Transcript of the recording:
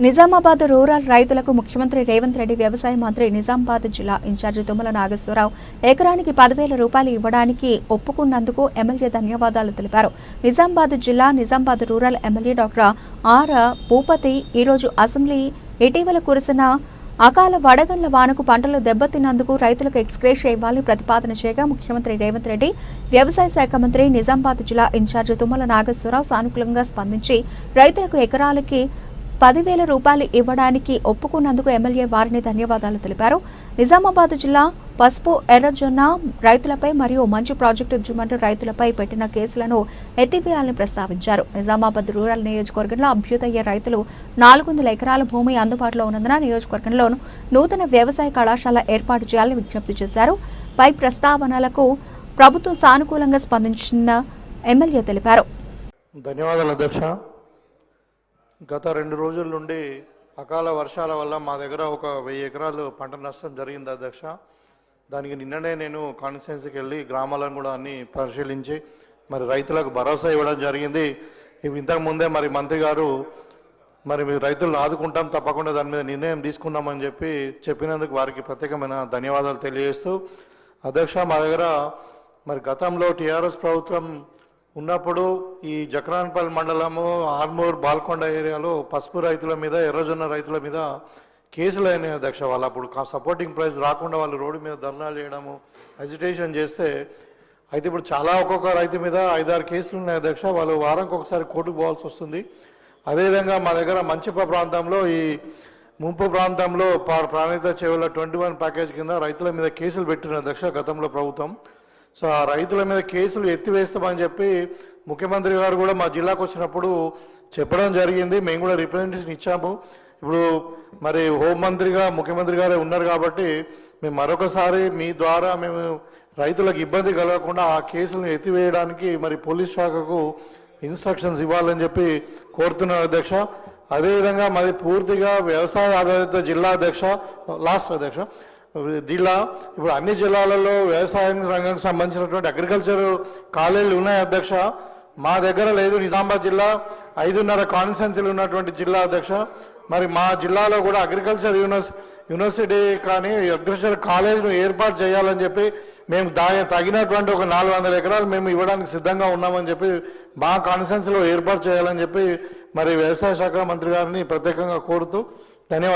Nizamabad rural రైతులకు ముఖ్యమంత్రి రేవంత్ రెడ్డి వ్యవసాయ మంత్రి నిజామాబాద్ జిల్లా ఇన్ఛార్జి తుమ్మల నాగేశ్వరరావు ఎకరానికి పదివేల రూపాయలు ఇవ్వడానికి ఒప్పుకున్నందుకు ఎమ్మెల్యే ధన్యవాదాలు తెలిపారు. నిజామాబాద్ జిల్లా Nizamabad rural MLA doctor R Bhupathi ఈరోజు అసెంబ్లీ ఇటీవల కురిసిన అకాల వడగండ్ల వానకు పంటలు దెబ్బతిన్నందుకు రైతులకు ఎక్స్గ్రేషియా ఇవ్వాలని ప్రతిపాదన చేయగా ముఖ్యమంత్రి రేవంత్ రెడ్డి వ్యవసాయ శాఖ మంత్రి నిజామాబాద్ జిల్లా ఇన్ఛార్జి తుమ్మల నాగేశ్వరరావు సానుకూలంగా స్పందించి రైతులకు ఎకరాలకి పదివేల రూపాయలు ఇవ్వడానికి ఒప్పుకున్నందుకు ఎమ్మెల్యే వారిని ధన్యవాదాలు తెలిపారు. నిజామాబాద్ జిల్లా పసుపు ఎర్రజొన్న రైతులపై మరియు మంచు ప్రాజెక్టు ఉద్యమంటూ రైతులపై పెట్టిన కేసులను ఎత్తివేయాలని ప్రస్తావించారు. నిజామాబాద్ రూరల్ నియోజకవర్గంలో అభ్యుదయ్యే రైతులు నాలుగు వందల ఎకరాల భూమి అందుబాటులో ఉన్నందున నియోజకవర్గంలో నూతన వ్యవసాయ కళాశాల ఏర్పాటు చేయాలని విజ్ఞప్తి చేశారు. పై ప్రస్తావనలకు ప్రభుత్వం సానుకూలంగా స్పందించిన ఎమ్మెల్యే తెలిపారు. ధన్యవాదాలు అధ్యక్ష. గత రెండు రోజుల నుండి అకాల వర్షాల వల్ల మా దగ్గర ఒక వెయ్యి ఎకరాలు పంట నష్టం జరిగింది అధ్యక్ష. దానికి నిన్ననే నేను కాన్స్టిట్యున్సీకి వెళ్ళి గ్రామాలను కూడా అన్ని పరిశీలించి మరి రైతులకు భరోసా ఇవ్వడం జరిగింది. ఇవి ఇంతకు ముందే మరి మంత్రి గారు మరి మీరు రైతులను ఆదుకుంటాం తప్పకుండా దాని మీద నిర్ణయం తీసుకున్నామని చెప్పి చెప్పినందుకు వారికి ప్రత్యేకమైన ధన్యవాదాలు తెలియజేస్తూ అధ్యక్ష మా దగ్గర మరి గతంలో టీఆర్ఎస్ ప్రభుత్వం ఉన్నప్పుడు ఈ జక్రాన్పల్లి మండలము ఆర్మూర్ బాల్కొండ ఏరియాలో పసుపు రైతుల మీద ఎర్రజొన్న రైతుల మీద కేసులు అయినాయి అధ్యక్ష. వాళ్ళు అప్పుడు సపోర్టింగ్ ప్రైస్ రాకుండా వాళ్ళు రోడ్డు మీద ధర్నాలు చేయడము అజిటేషన్ చేస్తే అయితే ఇప్పుడు చాలా ఒక్కొక్క రైతు మీద ఐదారు కేసులు ఉన్నాయి అధ్యక్ష. వాళ్ళు వారానికి ఒకసారి కోర్టుకు పోవాల్సి వస్తుంది. అదేవిధంగా మా దగ్గర మంచిప ప్రాంతంలో ఈ ముంపు ప్రాంతంలో ప్రాణిత చెవుల ట్వంటీ వన్ ప్యాకేజ్ కింద రైతుల మీద కేసులు పెట్టిన అధ్యక్ష గతంలో ప్రభుత్వం. సో ఆ రైతుల మీద కేసులు ఎత్తివేస్తామని చెప్పి ముఖ్యమంత్రి గారు కూడా మా జిల్లాకు వచ్చినప్పుడు చెప్పడం జరిగింది. మేము కూడా రిప్రజెంటేషన్ ఇచ్చాము. ఇప్పుడు మరి హోంమంత్రిగా ముఖ్యమంత్రి గారే ఉన్నారు కాబట్టి మేము మరొకసారి మీ ద్వారా మేము రైతులకు ఇబ్బంది కలగకుండా ఆ కేసులను ఎత్తివేయడానికి మరి పోలీస్ శాఖకు ఇన్స్ట్రక్షన్స్ ఇవ్వాలని చెప్పి కోరుతున్నాను అధ్యక్ష. అదేవిధంగా మరి పూర్తిగా వ్యవసాయ ఆధారిత జిల్లా అధ్యక్ష లాస్ట్ అధ్యక్ష. జిల్లా ఇప్పుడు అన్ని జిల్లాలలో వ్యవసాయం రంగానికి సంబంధించినటువంటి అగ్రికల్చర్ కాలేజీలు ఉన్నాయి అధ్యక్ష. మా దగ్గర లేదు. నిజామాబాద్ జిల్లా ఐదున్నర కాన్స్టెన్సీలు ఉన్నటువంటి జిల్లా అధ్యక్ష. మరి మా జిల్లాలో కూడా అగ్రికల్చర్ యూనివర్స్ యూనివర్సిటీ కానీ అగ్రికల్చర్ కాలేజీను ఏర్పాటు చేయాలని చెప్పి మేము దాని తగినటువంటి ఒక నాలుగు వందల ఎకరాలు మేము ఇవ్వడానికి సిద్ధంగా ఉన్నామని చెప్పి మా కాన్స్టెన్సీలో ఏర్పాటు చేయాలని చెప్పి మరి వ్యవసాయ శాఖ మంత్రి గారిని ప్రత్యేకంగా కోరుతూ ధన్యవాదాలు.